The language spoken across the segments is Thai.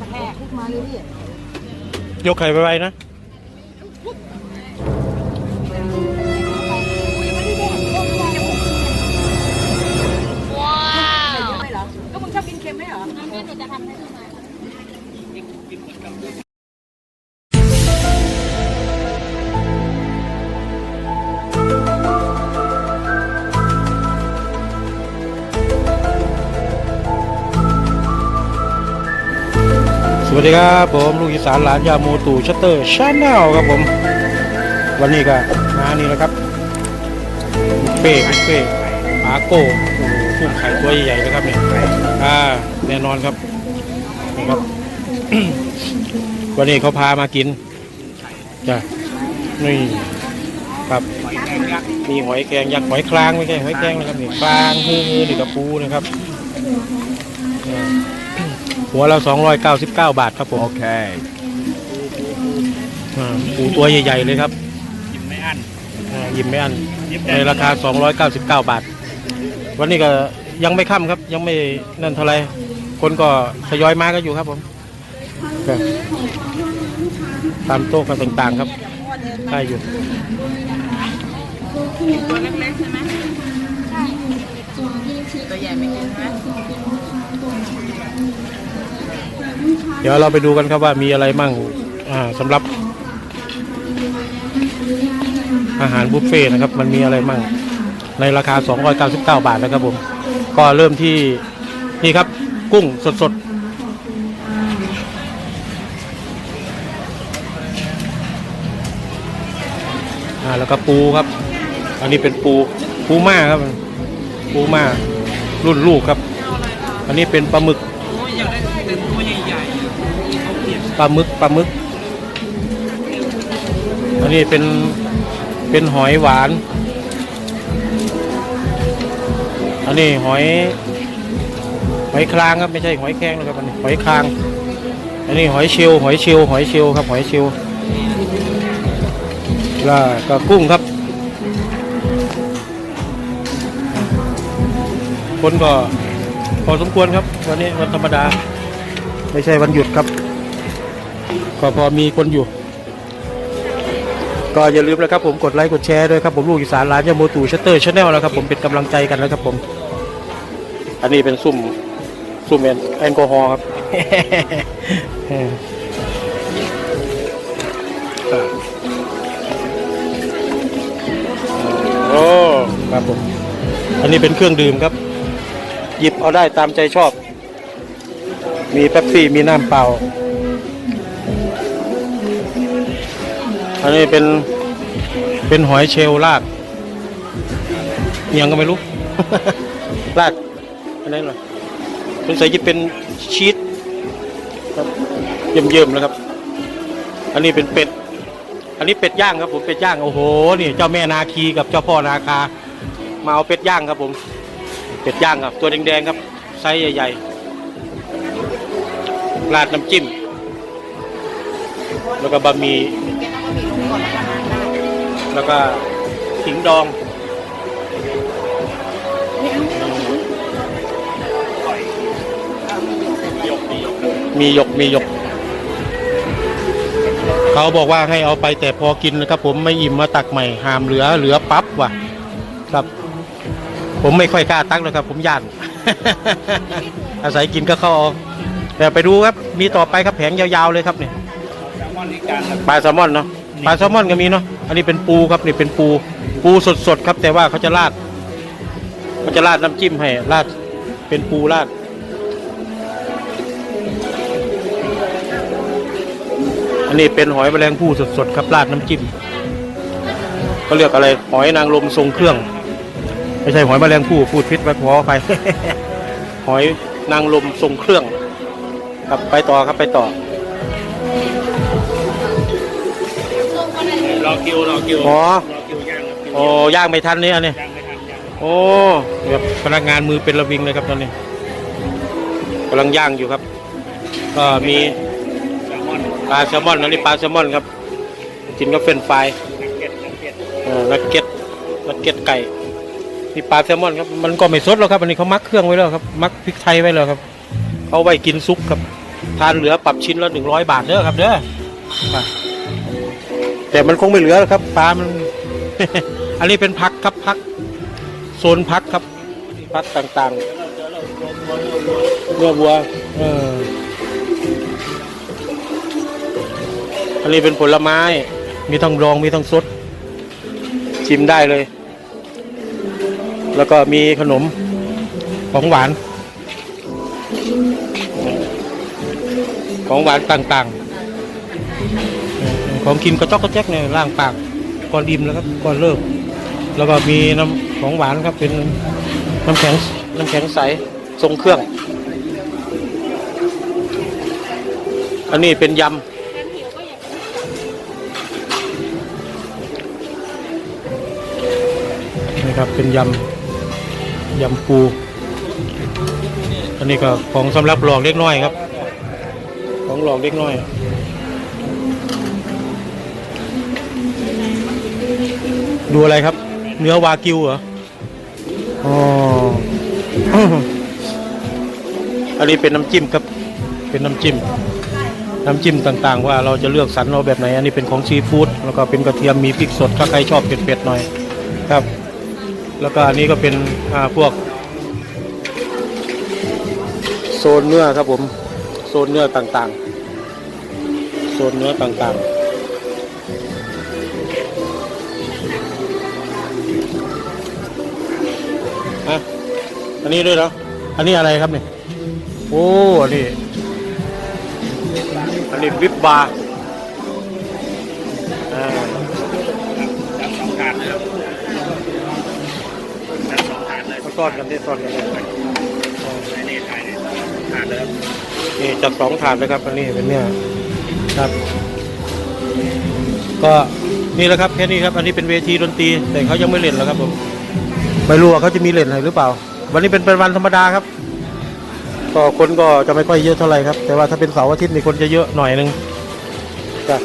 กระแทกมาเลยพี่ ยกไข่ไปไว้นะ วัสดีครับผมลูกอีสานหลานยาโมตูชัตเตอร์ชาแนลครับผม วันนี้ก็มานี่แหละครับบุฟเฟ่บุฟเฟ่ต์ปาโก้โอ้โหกุ้งไข่ตัวใหญ่ๆนะครับเนี่ยอ่าแน่นอนครับนี่ครับ วันนี้เขาพามากินจ้ะนี่ครับมีหอยแครงยักษ์หอยคลางไม่ใช่หอยแครงนะครับนี่คลางฮือนี่กระปูนะครับ หัวเรา299 บาทครับผม Okay. อ่าปูตัวใหญ่ ๆ เลยครับยิ้มไม่อั้นอ่ายิ้มไม่อันยิ้มในราคา 299 บาท วันนี้ก็ยังไม่ค่ำครับ ยังไม่นั่นเท่าไหรคนก็ทยอยมาก็อยู่ครับผมครับตามโต๊ะกันต่างๆครับได้อยู่ ตัวเล็กๆใช่ไหมตัวใหญ่ไม่กินใช่ไหม เดี๋ยวเราไปดูกันครับว่ามีอะไรมั่งอ่าสำหรับ อาหารบุฟเฟ่ต์นะครับ มันมีอะไรมั่ง ในราคา 299 บาทนะครับผม ก็เริ่มที่นี่ครับ กุ้งสดๆอ่าแล้วก็ปูครับ อันนี้เป็นปูปูม่าครับ ปูม่ารุ่นลูกครับ อันนี้เป็นปลาหมึก ปลาหมึกปลาหมึก อันนี้เป็นเป็นหอยหวาน อันนี้หอยหอยคลางครับไม่ใช่หอยแครงนะครับอันนี้หอยคลาง อันนี้หอยเชลลหอยเชลลหอยเชลลครับหอยเชลลแล้วก็กุ้งครับ คนก็พอสมควรครับ วันนี้วันธรรมดา ไม่ใช่วันหยุดครับ ก็พอมีคนอยู่ ก็อย่าลืมนะครับผมกดไลค์กดแชร์ด้วยครับผมลูกอีสานร้านยาโมตูชัตเตอร์ชาแนลนะครับผมเป็นกำลังใจกันนะครับผม อันนี้เป็นซุ่มซุ่มแอลแอลกอฮอล์ครับ โอ้ครับผม อันนี้เป็นเครื่องดื่มครับ หยิบเอาได้ตามใจชอบ มีเป๊ปซี่มีน้ำเปล่า อันนี้เป็นเป็นหอยเชลลาดเอียงก็ไม่รู้ราดอันนี้หน่อยสงสัยจะเป็นชีสครับเยิ่มๆนะครับ อันนี้เป็นเป็ด อันนี้เป็ดย่างครับผมเป็ดย่างโอ้โหนี่เจ้าแม่นาคีกับเจ้าพ่อนาคามาเอาเป็ดย่างครับผม เป็ดย่างครับ ตัวแดงๆครับไซส์ใหญ่ๆราดน้ำจิ้ม แล้วก็บะหมี่ แล้วก็ขิงดองมีหยกมีหยก เขาบอกว่าให้เอาไปแต่พอกินนะครับผมไม่อิ่มมาตักใหม่หามเหลือเหลือปั๊บว่ะ ครับ ผมไม่ค่อยกล้าตักเลยครับ ผมย่าน อาศัยกินก็เข้าเอาแต่ไปดูครับ มีต่อไปครับแผงยาวๆเลยครับเนี่ยแซลมอนนี่การละปลาแซลมอนเนาะ ปลาแซลมอนก็มีเนาะอันนี้เป็นปูครับนี่เป็นปู ปูสดๆครับ แต่ว่าเขาจะราดเขาจะราดน้ำจิ้มให้ราดเป็นปูราดอันนี้เป็นหอยแมลงภู่สดๆครับราดน้ำจิ้มเขาเรียกอะไรหอยนางรมทรงเครื่อง ไม่ใช่หอยแมลงภู่พูดพิษไปขอไป หอยนางรมทรงเครื่อง ครับไปต่อครับไปต่อ คิวรอคิวอ๋อรอคิวย่างครับโอ้ย่างไม่ทันเนี่ยอันนี้ย่างไม่ทันย่างโอ้แบบพนักงานมือเป็นระวิงเลยครับตอนนี้กำลังย่างอยู่ครับ ก็มีแซลมอนปลาแซลมอนอันนี้ปลาแซลมอนครับกินกับเฟรนช์ฟรายนักเก็ตนักเก็ตเออนักเก็ตนักเก็ตไก่นี่ปลาแซลมอนครับมันก็ไม่สดหรอกครับอันนี้เขามักเครื่องไว้แล้วครับมักพริกไทยไว้แล้วครับเอาไว้กินซุปครับทานเหลือปรับชิ้นละหนึ่งร้อยบาทเด้อครับเด้อไป แต่มันคงไม่เหลือหรอกครับปลามัน อันนี้เป็นพักครับพักโซนพักครับพักต่างๆเนื้อวัวเอออันนี้เป็นผลไม้ มีทั้งรองมีทั้งสด ชิมได้เลย แล้วก็มีขนมของหวาน ของหวานต่างๆเออ ของกินกระจอกกระแจกเนี่ยล่างปากก่อนอิ่มแล้วครับก่อนเลิก แล้วก็มีน้ำของหวานครับเป็นน้ำแข็งน้ำแข็งใสทรงเครื่อง อันนี้เป็นยำนี่ครับเป็นยำยำปู อันนี้ก็ของสำหรับหลอกเล็กน้อยครับ ของหลอกเล็กน้อย ดูอะไรครับ เนื้อวากิวเหรออ๋ออันนี้เป็นน้ำจิ้มครับ เป็นน้ำจิ้ม น้ำจิ้มต่างๆ ว่าเราจะเลือกสรรเอาแบบไหน อันนี้เป็นของซีฟู้ด แล้วก็เป็นกระเทียม มีพริกสด ถ้าใครชอบเผ็ดๆหน่อย ครับ แล้วก็อันนี้ก็เป็นอ่าพวก โซนเนื้อครับผม โซนเนื้อต่างๆ โซนเนื้อต่างๆ อันนี้ด้วยเหรออันนี้อะไรครับเนี่ยโอ้อันนี้อันนี้วิบบาร์อ่าสองถาดเลยครับสองถาดเลยเขาซ่อนกันได้ซ่อนกันด้ไอ้นี่ถ่ายนี่ถาดเลยนี่จัดสองถาดเลยครับอันนี้เป็นเนี่ยครับก็นี่แหละครับแค่นี้ครับ อันนี้เป็นเวทีดนตรีแต่เขายังไม่เล่นแล้วครับผมไม่รู้ว่าเขาจะมีเล่นอะไรหรือเปล่า วันนี้เป็นเป็นวันธรรมดาครับ ก็คนก็จะไม่ค่อยเยอะเท่าไหร่ครับ แต่ว่าถ้าเป็นเสาร์อาทิตย์นี่คนจะเยอะหน่อยนึงจ้ะ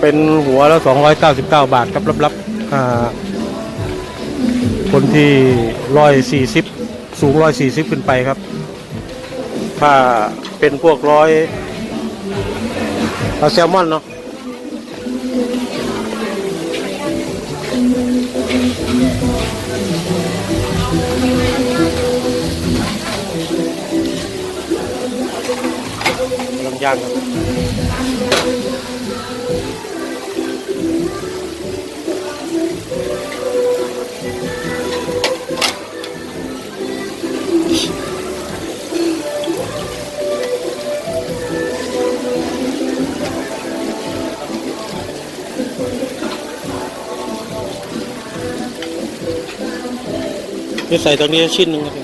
เป็นหัวละสองร้อยเก้าสิบเก้าบาทครับรับๆอ่าคนที่ร้อยสี่สิบสูงร้อยสี่สิบขึ้นไปครับ ถ้าเป็นพวกร้อยเอาแซลมอนเนาะ กำ นี่ใส่ตรงนี้ชิ้นหนึ่งครับ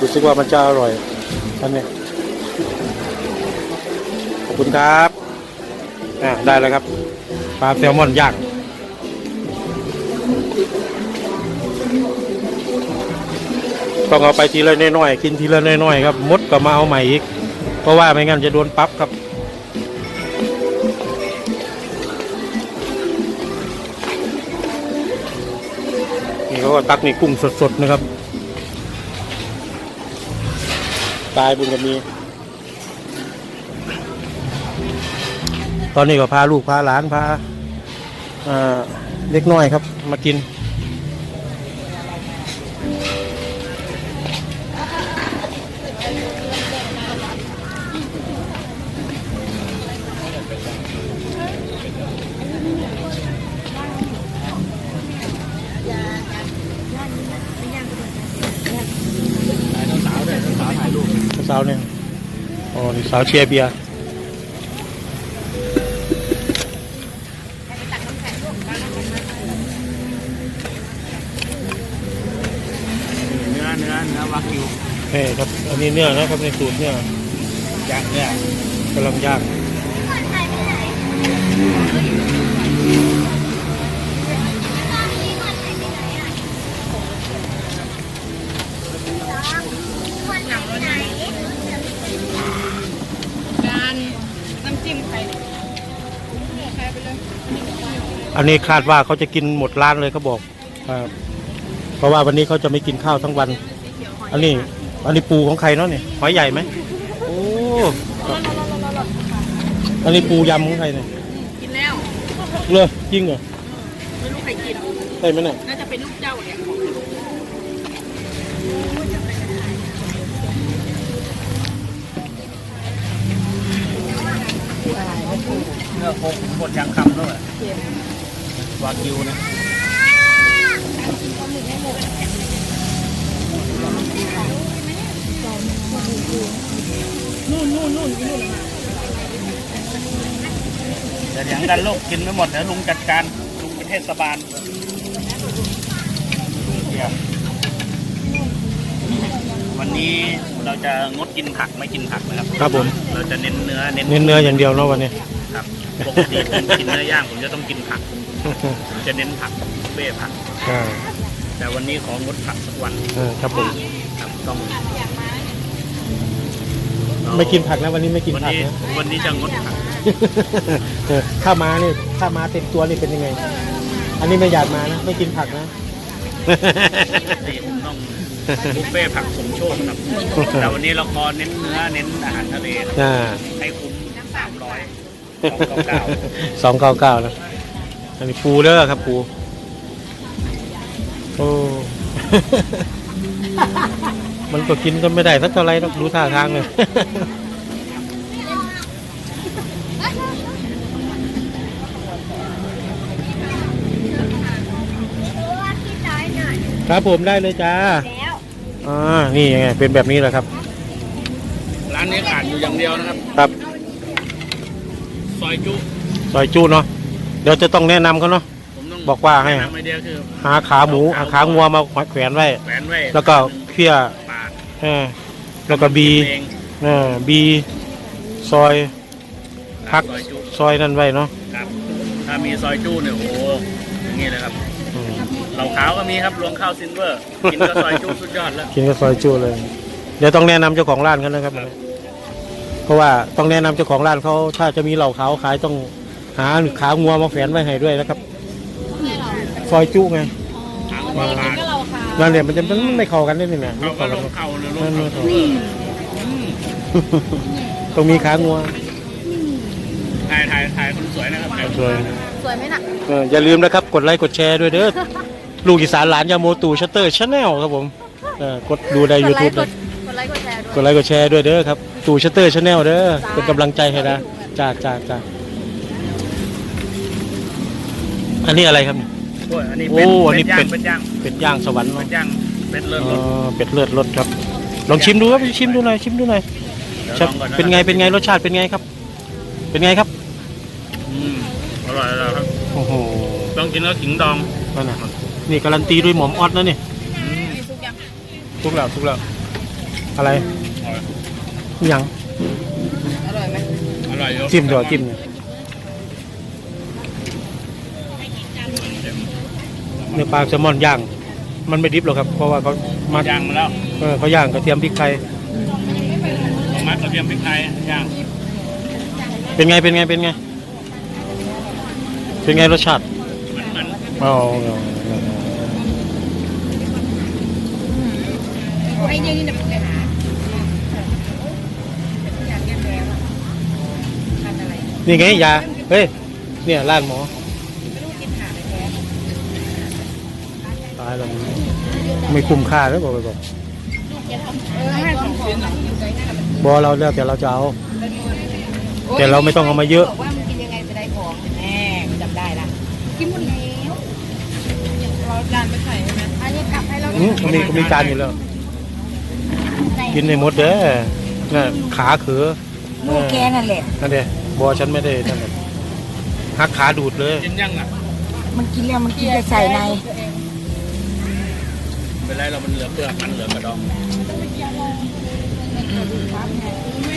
รู้สึกว่ามันจะอร่อยอันนี้ขอบคุณครับอ่าได้แล้วครับปลาแซลมอนย่างต้องเอาไปทีละน้อยๆกินทีละน้อยๆครับมดก็มาเอาใหม่อีก เพราะว่าไม่งั้นจะโดนปั๊บครับ นี่เขาก็ตักนี่กุ้งสดๆนะครับ ตายบุญกับมี ตอนนี้ก็พาลูกพาหลานพาอ่าเล็กน้อยครับ มากิน สาวด้วยสาวถ่ายรูป สาวเนี่ยอ๋อนี่สาวเชียร์เบียร์เนื้อเนื้อเนื้อวากิวเฮ้ครับ อันนี้เนื้อนะครับในสูตรเนี่ยย่างเนี่ยกำลังย่าง น้ำจิ้มไข่อันนี้คาดว่าเขาจะกินหมดร้านเลยเขาบอกครับเพราะว่าวันนี้เขาจะไม่กินข้าวทั้งวัน อันนี้ อันนี้ปูของใครเนาะเนี่ยหอยใหญ่ไหมโอ้อันนี้ปูยำของใครเนี่ยกินแล้วเลยจริงเหรอไม่รู้ใครกินใช่ไหมเนี่ยน่าจะเป็นลูกเจ้าเนี่ย เนื้อโคกหมดยางคำด้วยวากิวนะนู่นนู่นนู่นนู่นเดี๋ยวอย่างกันลูกกินไม่หมดเดี๋ยวลุงจัดการลุงเป็นเทศบาลเดี๋ยว วันนี้เราจะงดกินผักไม่กินผักนะครับครับผม เราจะเน้นเนื้อเน้นเน้นเนื้ออย่างเดียวเนาะวันนี้ครับปกติผมกินเนื้อย่างผมจะต้องกินผักผมจะเน้นผักเบ้ผักอ่าแต่วันนี้ของดผักสักวันอ่าครับผมครับต้องไม่กินผักนะวันนี้ไม่กินวันผักนี้นะวันนี้จะงดผักเออถ้ามาเนี่ยถ้ามาเต็มตัวนี่เป็นยังไง อันนี้ไม่อยากมานะ ไม่กินผักนะตีผมต้อง บุฟเฟ่ต์ผักสมโชคครับ แต่วันนี้เราขอเน้นเนื้อเน้นอาหารทะเลครับอ่าให้คุ้มสามร้อยสองเก้าเก้านะอันนี้ปูเด้อครับปูโอ้ มันก็กินก็ไม่ได้สักเท่าไรหรอกดูท่าทางเลย ครับผมได้เลยจ้าแล้ว อ่านี่ไงเป็นแบบนี้แหละครับ ร้านนี้ขาดอยู่อย่างเดียวนะครับ ครับซอยจุซอยจูเนาะเดี๋ยวจะต้องแนะนำเขาเนาะ ผมต้องบอกว่าให้ แนะนำไอเดียคือหาขาหมูหาขางัวมาแขวนไว้ แขวนไว้แล้วก็เพี้ยปาดเออแล้วก็บีเองเออบีซอย พัก ซอยจุซอยนั่นไว้เนาะ ครับ ถ้ามีซอยจุเนี่ยโอ้โหอย่างนี้เลยครับอืม เหล่าขาวก็มีครับรวงข้าวซินเวอร์ กินก็ซอยจุสุดยอดแล้ว กินกับซอยจูเลย เดี๋ยวต้องแนะนำเจ้าของร้านกันนะครับ เพราะว่าต้องแนะนำเจ้าของร้านเขาถ้าจะมีเหล่าเขาขายต้องหาขางัวมาแขวนไว้ให้ด้วยนะครับซอยจุไงหางปลาปาดก็เราค่ะนั่นเนี่ยมันจะมันไม่เข้ากันได้นี่นะเขาไม่ก็เข้าลกัน งเข่าเลยลงนั่นเข่าไม่เข้าต้องมีขางัวถ่ายถ่ายถ่ายคนสวยนะครับถ่ายสวยส วยไหมน่ะเอออย่าลืมนะครับ กดไลค์กดแชร์ด้วยเด้อ ลูกอีสานหลานยาโมตูชัตเตอร์ชาแนลครับผมเออกดดูใน YouTube กด้วดยกดไลค์กดแชร์ด้วย กดไลค์กดแชร์ด้วยเด้อครับ ตู่ชัตเตอร์ชาแนลเด้อเป็นกำลังใจให้นะจ้าจ้าจ้าอันนี้อะไรครับเนี่ย โอ้ยอันนี้โอ้เป็นอันนี้ เป็เป็นนย่างเป็ดย่างสวรรค์เป็เนาะนย่างเป็นย่างเป็นเลิศเอรสอเป็ดเลือดรสครับ ลองชิมดูครับชิมดูหน่อยชิมดูหน่อย เดี๋ยวครับลองก่อะเป็นไงเป็นไงรสชาติเป็นไงครับ เป็นไงครับอืมอ ร่อยอร่อยครับ โอ้โหต้องกินก็ขิงดองนั่นนะนี่การันตีด้วยหมอมออดนะนี่อืมมีซุปยังทุกแล้วทุกแล้ว อะไรอร่อยหยังอร่อยไหมอร่อยอยู่จิ้มเดี๋ยวจิ้มเนี่ยเนื้อปลาแซลมอนย่าง มันไม่ดิบหรอกครับ เพราะว่าเขามาย่างมาแล้วเออเขาย่างกระเทียมพริกไทยเอามัดกระเทียมพริกไทยย่าง เป็นไงเป็นไงเป็นไง เป็นไงรสชาติมือนเหมือนอ๋อไอ้ยังนี่นะเป็นไงหาอยากแก้แพ้ว่ะทำอะไรนี่ไงยา เฮ้ย เนี่ยร้านหมอตายแล้วไม่คุ้มค่าแล้วบอกไปก่อนเออให้สองชิ้นเหรอบอเราแล้วแต่เราจะเอา แต่เราไม่ต้องเอามาเยอะ จานไปใส่ใช่ไหมอันนี้กลับให้เราอืมมีมีจานอยู่แล้ว กินในหมดเด้อน่ะขาเขือลูกแกนั่นแหละนั่นเด้บอฉันไม่ได้นั่นเลยหักขาดูดเลยกินย่างอะมันกินแล้วมันกินจะใส่ในเป็นไรเรามันเหลือเปลือกมันเหลือกระดอง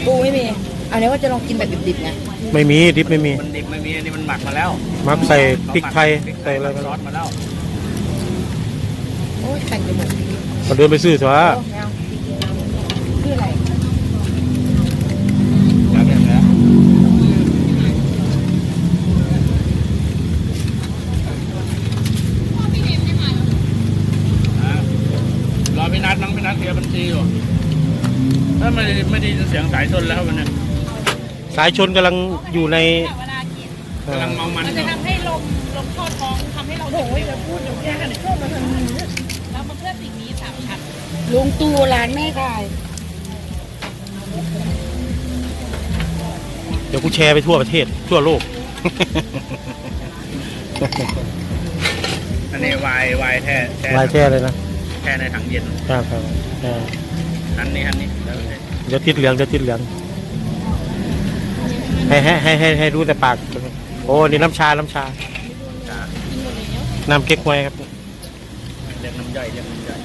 ปูไม่มีอันนี้ว่าจะลองกินแบบดิบๆไงไม่มีดิบไม่มีมันดิบไม่มีอันนี้มันหมักมาแล้วมักใส่พริกไทยพริกไทใส่ยอะไรซมาอสมาแล้ว โอ้ยแต่งจมูกก็เดินไปซื้อเถอะคืออะไรแล้วเนี่ยนะอ่าพี่นัทน้องพี่นัทเคลียร์บัญชีอยู่ถ้าไม่ได้ไม่ได้ยินเสียงสายชนแล้ววันนี้สายชนกำลังอยู่ในเวลา กินเอ่กำลัองเมามันมันอจะยู่ทำให้ลมลมเข้าท้องทำให้เราโอ้ยจะพูดเดี๋ยวแกกันช่วงมาทางนี้แล้วมาเพื่อสิ่งนี้สามชั้นลุงตู่ร้านแม่ขายเดี๋ยวกูแชร์ไปทั่วประเทศ ทั่วโลก อันนี้วายวายแท้แท้ลายแช่เลยนะแท้ในถังเย็นครับครับเอออันนี้อันนี้แล้วแต่เดี๋ยวติดเหลืองเดี๋ยวติดเหลืองให้ให้ให้ให้ให้ดูแต่ปาก โอ้นี่น้ำชา น้ำชาจ้าน้ำเก๊กฮวยครับเรียกน้ำย่อยเรียกน้ำย่อย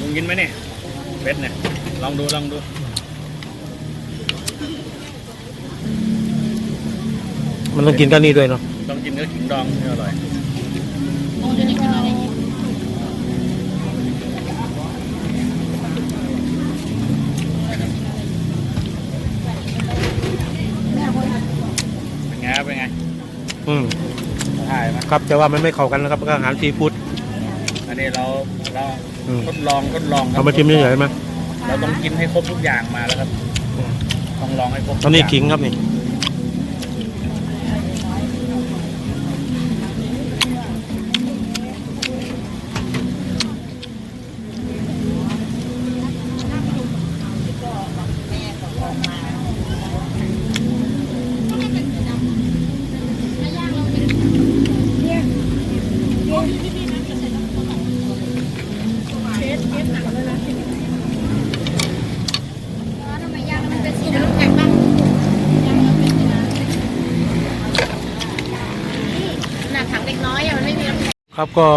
ลุงกินไหมเนี่ยเบ็ดเนี่ย ลองดู ลองดู มันต้องกินกับนี่ด้วยเนาะ ลองกินเนื้อขิงดองนี่อร่อย โอ้จะได้กินอะไรอีก เป็นไงครับเป็นไง อืมถ่ายไหมครับแต่ว่ามันไม่เข้ากันนะครับกับอาหารซีฟู้ด อันนี้เราเราอืม ทดลองทดลองครับเอามาชิมเฉยๆไหมเราต้องกินให้ครบทุกอย่างมาแล้วครับอืมต้องลองให้ครบตอนนี้ทุกขิย่างครับนี่ ครับก็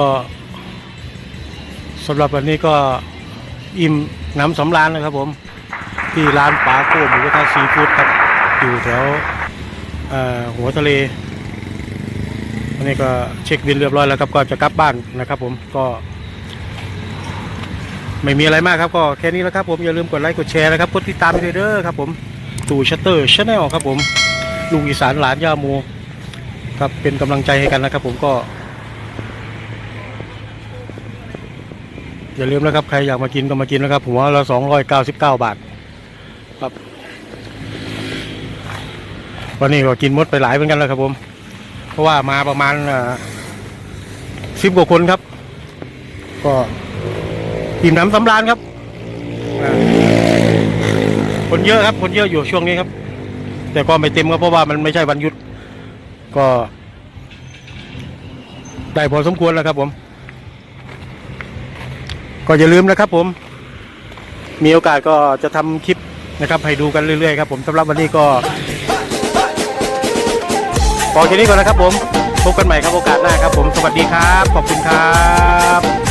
สำหรับวันนี้ก็อิ่มน้ำสำราญนะครับ ผมที่ร้านปลาโก้หมูกระทะซีฟู้ดครับอยู่แถวหัวทะเลอันนี้ก็เช็คบินเรียบร้อยแล้วครับก็จะกลับบ้านนะครับ ผมก็ไม่มีอะไรมากครับก็แค่นี้แล้วครับผมอย่าลืมกดไลค์กดแชร์นะครับกดติดตามไปด้วยเด้อครับ ผมตู่ชัตเตอร์ชาแนลครับผมลุงอีสานหลานย่าโมครับเป็นกำลังใจให้กันนะครับ ผมก็ อย่าลืมนะครับ ใครอยากมากินก็มากินนะครับหัวละสองร้อยเก้าสิบเก้าบาท ครับ วันนี้ก็กินหมดไปหลายเหมือนกันแล้วครับผม เพราะว่ามาประมาณสิบกว่าคนครับ ก็อิ่มน้ำสำราญครับคนเยอะครับ คนเยอะอยู่ช่วงนี้ครับ แต่ก็ไม่เต็มครับเพราะว่ามันไม่ใช่วันหยุด ก็ ได้พอสมควรแล้วครับผม ก็อย่าลืมนะครับผม มีโอกาสก็จะทำคลิปนะครับให้ดูกันเรื่อยๆครับผมสำหรับวันนี้ก็พอแค่นี้ก่อนนะครับผม พบกันใหม่ครับโอกาสหน้าครับผม สวัสดีครับ ขอบคุณครับ